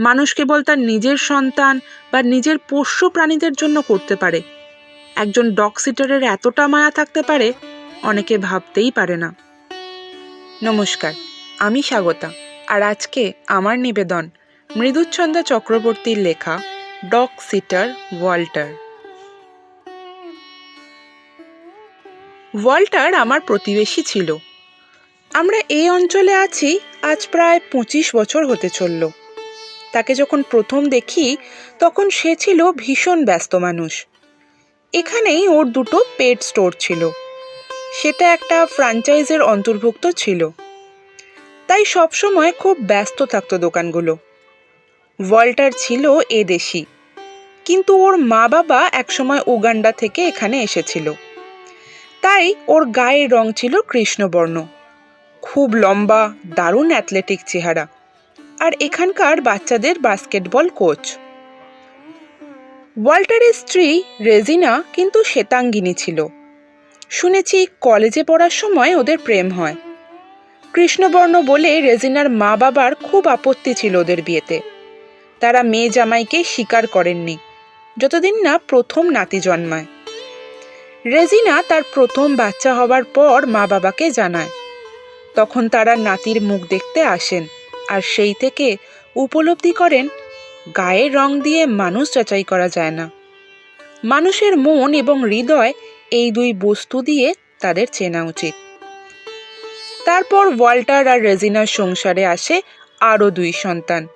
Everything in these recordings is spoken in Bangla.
মানুষ কেবল তার নিজের সন্তান বা নিজের পোষ্য প্রাণীদের জন্য করতে পারে। একজন ডগ সিটারের এতটা মায়া থাকতে পারে, অনেকে ভাবতেই পারে না। নমস্কার, আমি স্বাগতা, আর আজকে আমার নিবেদন মৃদুচ্ছন্দা চক্রবর্তীর লেখা ডগ সিটার ওয়াল্টার। ওয়াল্টার আমার প্রতিবেশী ছিল। আমরা এই অঞ্চলে আছি, আজ প্রায় পঁচিশ বছর হতে চলল। তাকে যখন প্রথম দেখি, তখন সে ছিল ভীষণ ব্যস্ত মানুষ। এখানেই ওর দুটো পেট স্টোর ছিল। সেটা একটা ফ্র্যাঞ্চাইজের অন্তর্ভুক্ত ছিল। তাই সবসময় খুব ব্যস্ত থাকতো দোকানগুলো। ওয়াল্টার ছিল এদেশি কিন্তু ওর মা বাবা একসময় উগান্ডা থেকে এখানে এসেছিল। তাই ওর গায়ের রং ছিল কৃষ্ণবর্ণ। খুব লম্বা, দারুণ অ্যাথলেটিক চেহারা। আর এখানকার বাচ্চাদের বাস্কেটবল কোচ। ওয়াল্টারের স্ত্রী রেজিনা কিন্তু শ্বেতাঙ্গিনী ছিল। শুনেছি কলেজে পড়ার সময় ওদের প্রেম হয়। কৃষ্ণবর্ণ বলে রেজিনার মা বাবার খুব আপত্তি ছিল ওদের বিয়েতে। তারা মেয়ে জামাইকে স্বীকার করেননি, যতদিন না প্রথম নাতি জন্মায়। রেজিনা তার প্রথম বাচ্চা হবার পর মা বাবাকে জানায়। তখন তারা নাতির মুখ দেখতে আসেন। আর সেই থেকে উপলব্ধি করেন গায়ের রং দিয়ে মানুষ যাচাই করা যায় না। মানুষের মন এবং হৃদয় এই দুই বস্তু দিয়ে তাদের চেনা উচিত। তারপর ওয়াল্টার আর রেজিনার সংসারে আসে আরও দুই সন্তান।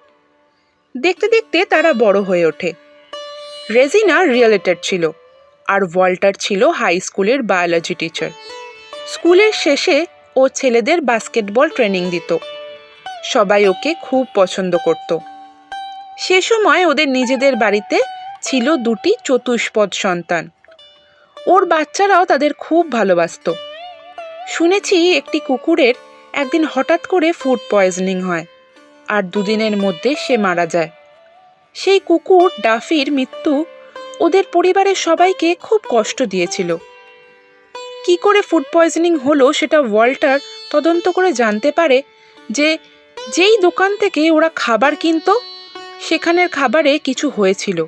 দেখতে দেখতে তারা বড় হয়ে ওঠে। রেজিনা রিয়েলেটেড ছিল আর ওয়াল্টার ছিল হাই স্কুলের বায়োলজি টিচার। স্কুলের শেষে ও ছেলেদের বাস্কেটবল ট্রেনিং দিত। সবাই ওকে খুব পছন্দ করত। সে সময় ওদের নিজেদের বাড়িতে ছিল দুটি চতুষ্পদ সন্তান। ওর বাচ্চারাও তাদের খুব ভালোবাসত। শুনেছি একটি কুকুরের একদিন হঠাৎ করে ফুড পয়জনিং হয় আর দুদিনের মধ্যে সে মারা যায়। সেই কুকুর ডাফির মৃত্যু ওদের পরিবারের সবাইকে খুব কষ্ট দিয়েছিল। কি করে ফুড পয়জনিং হলো সেটা ওয়াল্টার তদন্ত করে জানতে পারে যে যেই দোকান থেকে ওরা খাবার কিনতো, সেখানের খাবারে কিছু হয়েছিল।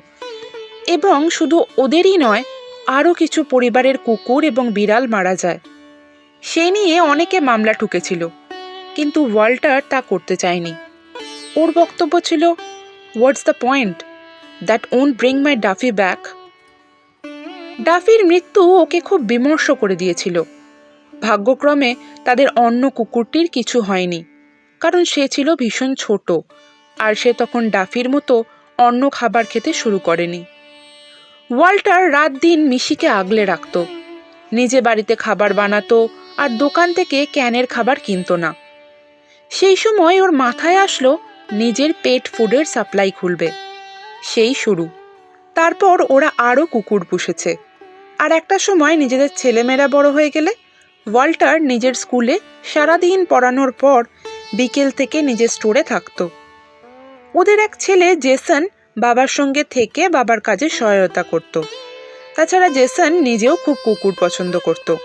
এবং শুধু ওদেরই নয়, আরও কিছু পরিবারের কুকুর এবং বিড়াল মারা যায়। সে নিয়ে অনেকে মামলা ঠুকেছিল, কিন্তু ওয়াল্টার তা করতে চায়নি। ওর বক্তব্য ছিল what's the point that won't bring my Duffy back ডাফির মৃত্যু ওকে খুব বিমর্ষ করে দিয়েছিল। ভাগ্যক্রমে তাদের অন্য কুকুরটির কিছু হয়নি। কারণ সে ছিল ভীষণ ছোট, আর সে তখন ডাফির মতো অন্য খাবার খেতে শুরু করেনি। ওয়াল্টার রাত দিন মিশিকে আগলে রাখত। নিজে বাড়িতে খাবার বানাতো আর দোকান থেকে ক্যানের খাবার কিনতো না। সেই সময় ওর মাথায় আসলো নিজের পেট ফুডের সাপ্লাই খুলবে। সেই শুরু। তারপর ওরা আরও কুকুর পুষেছে। আর একটা সময় নিজেদের ছেলেমেয়েরা বড় হয়ে গেলে ওয়াল্টার নিজের স্কুলে সারাদিন পড়ানোর পর বিকেল থেকে নিজের স্টোরে থাকতো। ওদের এক ছেলে জেসন বাবার সঙ্গে থেকে বাবার কাজে সহায়তা করত। তাছাড়া জেসন নিজেও খুব কুকুর পছন্দ করত।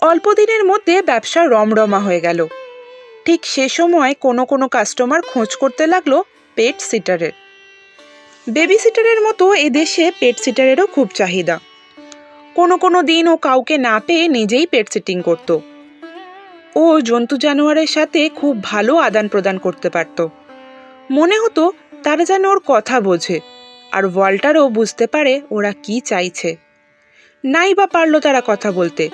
অল্প দিনের মধ্যে ব্যবসা রমরমা হয়ে গেল। ঠিক সে সময় কোনো কোনো কাস্টমার খোঁজ করতে লাগল পেট সিটারের। বেবি সিটারের মতো এদেশে পেট সিটারেরও খুব চাহিদা। কোনো কোনো দিন ও কাউকে না পেয়ে নিজেই পেট সিটিং করত। ও জন্তু জানোয়ারের সাথে খুব ভালো আদান প্রদান করতে পারত। মনে হতো তারা যেন ওর কথা বোঝে, আর ওয়াল্টারও বুঝতে পারে ওরা কি চাইছে। নাই বা পারল তারা কথা বলতে।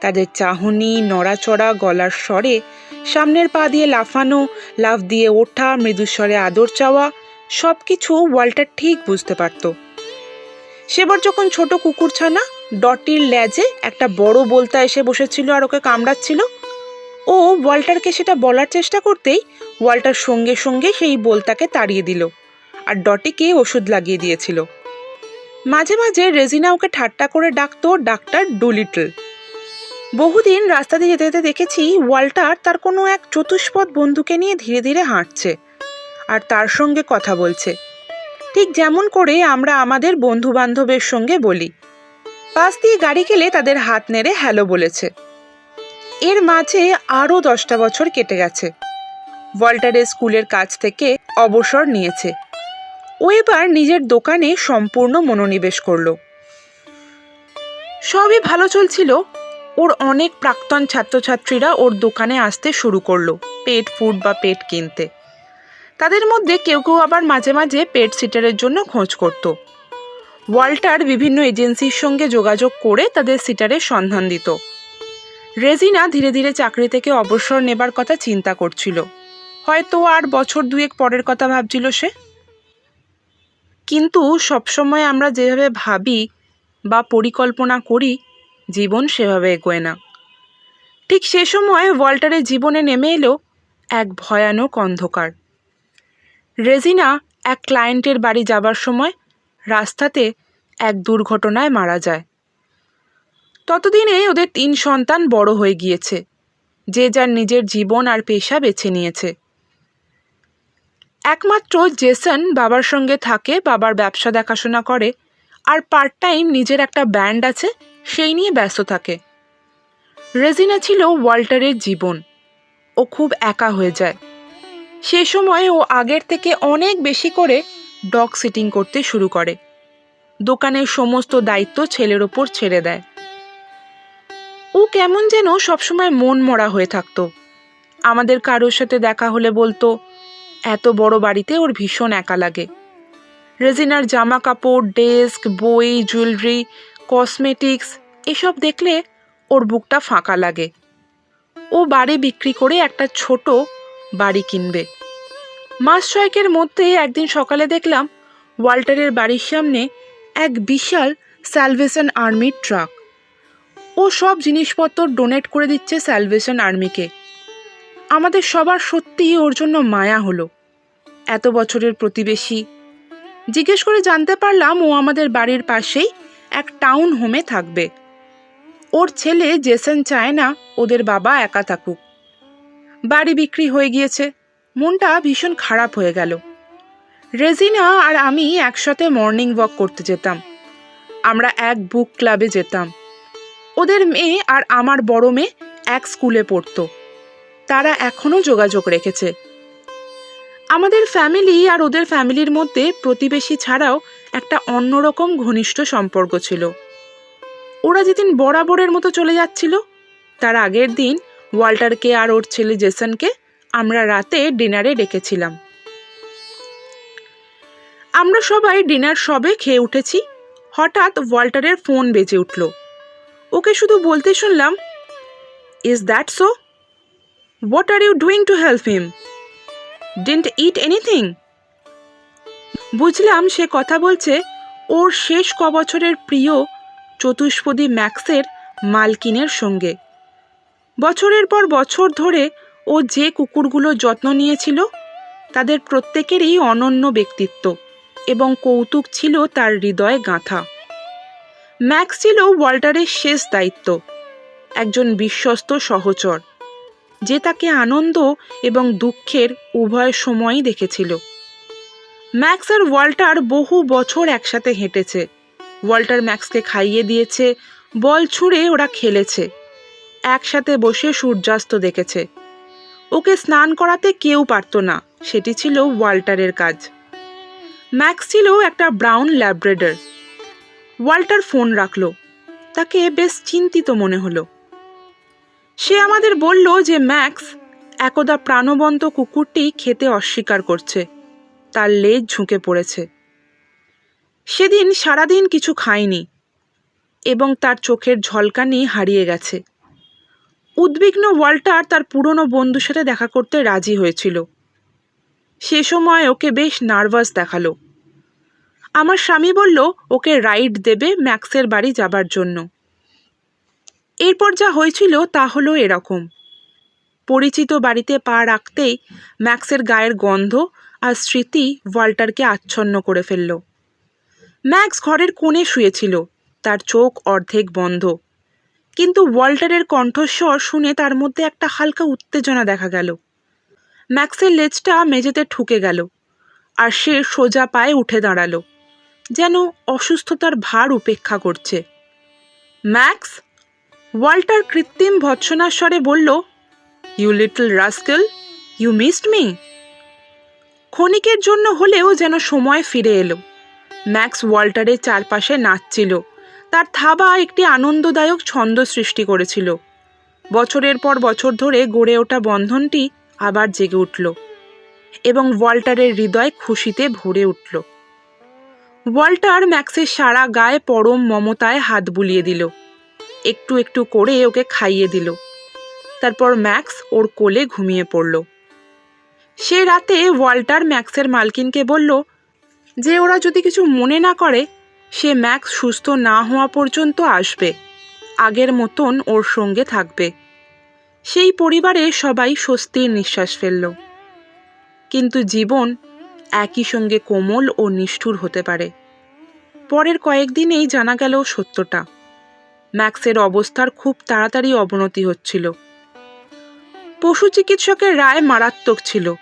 তাদের চাহনি, নড়াচড়া, গলার স্বরে, সামনের পা দিয়ে লাফানো, লাফ দিয়ে ওঠা মৃদুস্বরে আদর চাওয়া সব কিছু ওয়াল্টার ঠিক বুঝতে পারত। সেবার যখন ছোট কুকুর ছানা ডটির ল্যাজে একটা বড় বলতা এসে বসেছিল আর ওকে কামড়াচ্ছিল ও ওয়াল্টারকে সেটা বলার চেষ্টা করতেই ওয়াল্টার সঙ্গে সঙ্গে সেই বলতাকে তাড়িয়ে দিল আর ডটিকে ওষুধ লাগিয়ে দিয়েছিল। মাঝে মাঝে রেজিনা ওকে ঠাট্টা করে ডাকতো ডাক্তার ডুলিটল। বহুদিন রাস্তা দিয়ে যেতে যেতে দেখেছি ওয়াল্টার তার কোনো এক চতুষ্পদ বন্ধুকে নিয়ে ধীরে ধীরে হাঁটছে আর তার সঙ্গে কথা বলছে। ঠিক যেমন করে আমরা আমাদের বন্ধু বান্ধবের সঙ্গে বলি। পাশ দিয়ে গাড়ি গেলে তাদের হাত নেড়ে হ্যালো বলেছে। এর মাঝে আরও দশটা বছর কেটে গেছে। ওয়াল্টারের স্কুলের কাজ থেকে অবসর নিয়েছে। ও এবার নিজের দোকানে সম্পূর্ণ মনোনিবেশ করল। সবই ভালো চলছিল। ওর অনেক প্রাক্তন ছাত্রছাত্রীরা ওর দোকানে আসতে শুরু করল, পেট ফুড বা পেট কিনতে। তাদের মধ্যে কেউ কেউ আবার মাঝে মাঝে পেট সিটারের জন্য খোঁজ করত। ওয়াল্টার বিভিন্ন এজেন্সির সঙ্গে যোগাযোগ করে তাদের সিটারের সন্ধান দিত। রেজিনা ধীরে ধীরে চাকরি থেকে অবসর নেবার কথা চিন্তা করছিল। হয়তো আর বছর দুয়েক পরের কথা ভাবছিল সে। কিন্তু সবসময় আমরা যেভাবে ভাবি বা পরিকল্পনা করি, জীবন সেভাবে এগোয় না। ঠিক সে সময় ওয়াল্টারের জীবনে নেমে এলো এক ভয়ানক অন্ধকার। রেজিনা এক ক্লায়েন্টের বাড়ি যাবার সময় রাস্তাতে এক দুর্ঘটনায় মারা যায়। ততদিনে ওদের তিন সন্তান বড় হয়ে গিয়েছে, যে যার নিজের জীবন আর পেশা বেছে নিয়েছে। একমাত্র জেসন বাবার সঙ্গে থাকে, বাবার ব্যবসা দেখাশোনা করে, আর পার্ট টাইম নিজের একটা ব্যান্ড আছে, সেই নিয়ে ব্যস্ত থাকে। রেজিনা ছিল ওয়াল্টারের জীবন, ও খুব একা হয়ে যায়। সে সময় ও আগের থেকে অনেক বেশি করে ডগ সিটিং করতে শুরু করে। দোকানের সমস্ত দায়িত্ব ছেলের ওপর ছেড়ে দেয়। ও কেমন যেন সবসময় মন মরা হয়ে থাকতো। আমাদের কারোর সাথে দেখা হলে বলতো, এত বড় বাড়িতে ওর ভীষণ একা লাগে। রেজিনার জামা কাপড় ডেস্ক, বই, জুয়েলারি, কসমেটিক্স, এসব দেখলে ওর বুকটা ফাঁকা লাগে। ও বাড়ি বিক্রি করে একটা ছোট বাড়ি কিনবে। মাস ছয়েকের মধ্যে একদিন সকালে দেখলাম ওয়াল্টারের বাড়ির সামনে এক বিশাল স্যালভেশন আর্মির ট্রাক। ও সব জিনিসপত্র ডোনেট করে দিচ্ছে স্যালভেশন আর্মিকে আমাদের সবার সত্যিই ওর জন্য মায়া হলো। এত বছরের প্রতিবেশী। জিজ্ঞেস করে জানতে পারলাম ও আমাদের বাড়ির পাশেই এক টাউন হোমে থাকবে। ওর ছেলে জেসন চায় না ওদের বাবা একা থাকুক। বাড়ি বিক্রি হয়ে গিয়েছে। মনটা ভীষণ খারাপ হয়ে গেল। রেজিনা আর আমি একসাথে মর্নিং ওয়াক করতে যেতাম। আমরা এক বুক ক্লাবে যেতাম। ওদের মেয়ে আর আমার বড় মেয়ে এক স্কুলে পড়তো। তারা এখনও যোগাযোগ রেখেছে। আমাদের ফ্যামিলি আর ওদের ফ্যামিলির মধ্যে প্রতিবেশী ছাড়াও একটা অন্যরকম ঘনিষ্ঠ সম্পর্ক ছিল। ওরা যেদিন বরাবরের মতো চলে যাচ্ছিল, তার আগের দিন ওয়াল্টারকে আর ওর ছেলে জেসনকে আমরা রাতে ডিনারে ডেকেছিলাম। আমরা সবাই ডিনার সবে খেয়ে উঠেছি, হঠাৎ ওয়াল্টারের ফোন বেজে উঠল। ওকে শুধু বলতে শুনলাম is that so what are you doing to help him didn't eat anything বুঝলাম সে কথা বলছে ওর শেষ কবছরের প্রিয় চতুষ্পদী ম্যাক্সের মালকিনের সঙ্গে। বছরের পর বছর ধরে ও যে কুকুরগুলো যত্ন নিয়েছিল, তাদের প্রত্যেকেরই অনন্য ব্যক্তিত্ব এবং কৌতুক ছিল তার হৃদয়ে গাঁথা। ম্যাক্স ছিল ওয়াল্টারের শেষ দায়িত্ব, একজন বিশ্বস্ত সহচর, যে তাকে আনন্দ এবং দুঃখের উভয় সময়ই দেখেছিল। ম্যাক্স আর ওয়াল্টার বহু বছর একসাথে হেঁটেছে। ওয়াল্টার ম্যাক্সকে খাইয়ে দিয়েছে, বল ছুঁড়ে ওরা খেলেছে, একসাথে বসে সূর্যাস্ত দেখেছে। ওকে স্নান করাতে কেউ পারত না, সেটি ছিল ওয়াল্টারের কাজ। ম্যাক্স ছিল একটা ব্রাউন ল্যাব্রেডার ওয়াল্টার ফোন রাখল। তাকে বেশ চিন্তিত মনে হলো। সে আমাদের বলল যে ম্যাক্স একদা প্রাণবন্ত কুকুরটি খেতে অস্বীকার করছে। তার লেজ ঝুঁকে পড়েছে। সেদিন সারাদিন কিছু খায়নি এবং তার চোখের ঝলকানি হারিয়ে গেছে। উদ্বিগ্ন ওয়াল্টার তার পুরনো বন্ধুর সাথে দেখা করতে রাজি হয়েছিল। সে সময় ওকে বেশ নার্ভাস দেখাল। আমার স্বামী বলল, ওকে রাইড দেবে ম্যাক্সের বাড়ি যাবার জন্য। এরপর যা হয়েছিল তা হলো এরকম। পরিচিত বাড়িতে পা রাখতেই ম্যাক্সের গায়ের গন্ধ আর স্মৃতি ওয়াল্টারকে আচ্ছন্ন করে ফেলল। ম্যাক্স ঘরের কোণে শুয়েছিল, তার চোখ অর্ধেক বন্ধ। কিন্তু ওয়াল্টারের কণ্ঠস্বর শুনে তার মধ্যে একটা হালকা উত্তেজনা দেখা গেল। ম্যাক্সের লেজটা মেঝেতে ঠুকে গেল আর সে সোজা পায়ে উঠে দাঁড়াল। যেন অসুস্থতার ভার উপেক্ষা করছে। ম্যাক্স ওয়াল্টার কৃত্রিম ভৎসনার স্বরে বলল you little rascal you missed me ক্ষণিকের জন্য হলেও যেন সময় ফিরে এলো। ম্যাক্স ওয়াল্টারের চারপাশে নাচছিল। তার থাবা একটি আনন্দদায়ক ছন্দ সৃষ্টি করেছিল। বছরের পর বছর ধরে গড়ে ওঠা বন্ধনটি আবার জেগে উঠল এবং ওয়াল্টারের হৃদয় খুশিতে ভরে উঠল। ওয়াল্টার ম্যাক্সের সারা গায়ে পরম মমতায় হাত বুলিয়ে দিল। একটু একটু করে ওকে খাইয়ে দিল। তারপর ম্যাক্স ওর কোলে ঘুমিয়ে পড়ল। সে রাতে ওয়াল্টার ম্যাক্সের মালকিনকে বলল, যে ওরা যদি কিছু মনে না করে, সে ম্যাক্স সুস্থ না হওয়া পর্যন্ত আসবে। আগের মতন ওর সঙ্গে থাকবে। সেই পরিবারে সবাই স্বস্তির নিঃশ্বাস ফেলল। কিন্তু জীবন একই সঙ্গে কোমল ও নিষ্ঠুর হতে পারে। পরের কয়েকদিনেই জানা গেল সত্যটা। ম্যাক্সের অবস্থার খুব তাড়াতাড়ি অবনতি হচ্ছিল। পশু চিকিৎসকের রায় মারাত্মক ছিল।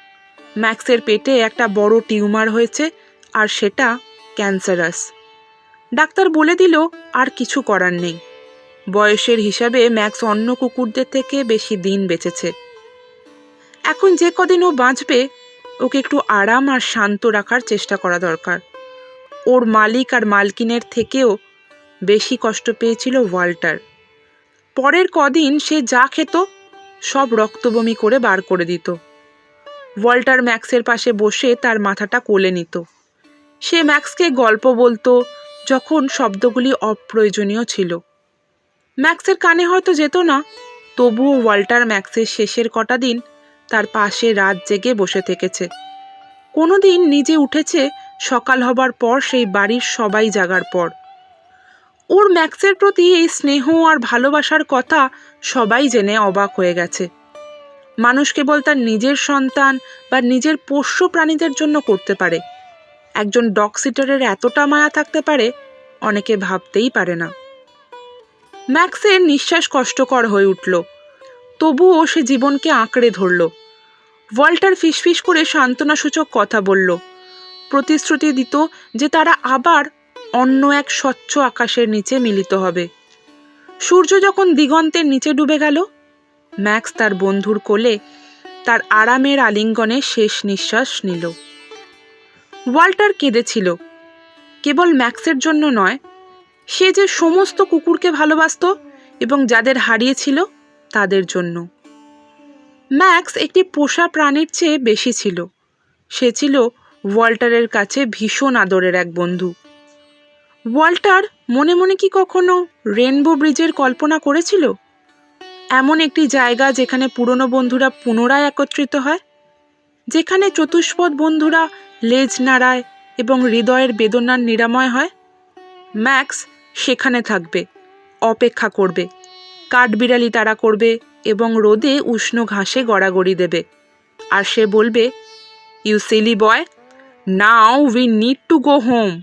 ম্যাক্সের পেটে একটা বড় টিউমার হয়েছে আর সেটা ক্যান্সারাস। ডাক্তার বলে দিল, আর কিছু করার নেই। বয়সের হিসাবে ম্যাক্স অন্য কুকুরদের থেকে বেশি দিন বেঁচেছে। এখন যে কদিন ও বাঁচবে, ওকে একটু আরাম আর শান্ত রাখার চেষ্টা করা দরকার। ওর মালিক আর মালকিনের থেকেও বেশি কষ্ট পেয়েছিল ওয়াল্টার। পরের কদিন সে যা খেত, সব রক্তবমি করে বার করে দিত। ওয়াল্টার ম্যাক্সের পাশে বসে তার মাথাটা কোলে নিত। সে ম্যাক্সকে গল্প বলতো, যখন শব্দগুলি অপ্রয়োজনীয় ছিল। ম্যাক্সের কানে হয়তো যেত না, তবুও ওয়াল্টার ম্যাক্সের শেষের কটা দিন তার পাশে রাত জেগে বসে থেকেছে। কোনো দিন নিজে উঠেছে সকাল হবার পর সেই বাড়ির সবাই জাগার পর। ওর ম্যাক্সের প্রতি এই স্নেহ আর ভালোবাসার কথা সবাই জেনে অবাক হয়ে গেছে। মানুষ কেবল তার নিজের সন্তান বা নিজের পোষ্য প্রাণীদের জন্য করতে পারে। একজন ডগ সিটারের এতটা মায়া থাকতে পারে, অনেকে ভাবতেই পারে না। ম্যাক্সের নিঃশ্বাস কষ্টকর হয়ে উঠল। তবুও সে জীবনকে আঁকড়ে ধরল। ওয়াল্টার ফিসফিস করে সান্ত্বনাসূচক কথা বলল। প্রতিশ্রুতি দিত যে তারা আবার অন্য এক স্বচ্ছ আকাশের নিচে মিলিত হবে। সূর্য যখন দিগন্তের নিচে ডুবে গেল, ম্যাক্স তার বন্ধুর কোলে তার আরামের আলিঙ্গনে শেষ নিঃশ্বাস নিল। ওয়াল্টার কেঁদেছিল। কেবল ম্যাক্সের জন্য নয়, সে যে সমস্ত কুকুরকে ভালোবাসত এবং যাদের হারিয়েছিল তাদের জন্য। ম্যাক্স একটি পোষা প্রাণীর চেয়ে বেশি ছিল। সে ছিল ওয়াল্টারের কাছে ভীষণ আদরের এক বন্ধু। ওয়াল্টার মনে মনে কি কখনো রেনবো ব্রিজের কল্পনা করেছিল? এমন একটি জায়গা যেখানে পুরনো বন্ধুরা পুনরায় একত্রিত হয়, যেখানে চতুষ্পদ বন্ধুরা লেজ নাড়ায় এবং হৃদয়ের বেদনার নিরাময় হয়? ম্যাক্স সেখানে থাকবে, অপেক্ষা করবে, কাঠবিড়ালি তারা করবে এবং রোদে উষ্ণ ঘাসে গড়াগড়ি দেবে। আর সে বলবে, you silly boy now we need to go home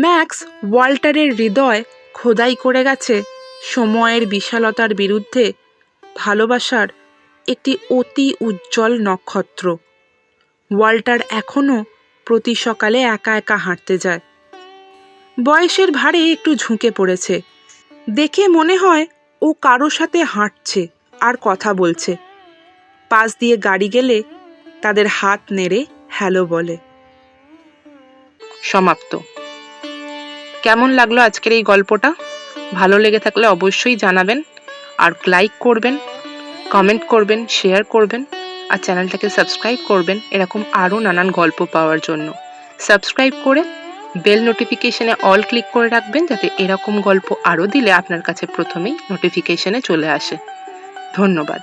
Max ওয়াল্টারের হৃদয় খোদাই করে গেছে সময়ের বিশালতার বিরুদ্ধে ভালোবাসার একটি অতি উজ্জ্বল নক্ষত্র। ওয়াল্টার এখনও প্রতি সকালে একা একা হাঁটতে যায়। বয়সের ভারে একটু ঝুঁকে পড়েছে। দেখে মনে হয় ও কারও সাথে হাঁটছে আর কথা বলছে। পাশ দিয়ে গাড়ি গেলে তাদের হাত নেড়ে হ্যালো বলে। সমাপ্ত। কেমন লাগল আজকের এই গল্পটা? ভালো লেগে থাকলে অবশ্যই জানাবেন, আর লাইক করবেন কমেন্ট করবেন শেয়ার করবেন, আর চ্যানেলটাকে সাবস্ক্রাইব করবেন, এরকম আরও নানান গল্প পাওয়ার জন্য। সাবস্ক্রাইব করে বেল নোটিফিকেশনে অল ক্লিক করে রাখবেন, যাতে এরকম গল্প আরও দিলে আপনার কাছে প্রথমেই নোটিফিকেশনে চলে আসে। ধন্যবাদ।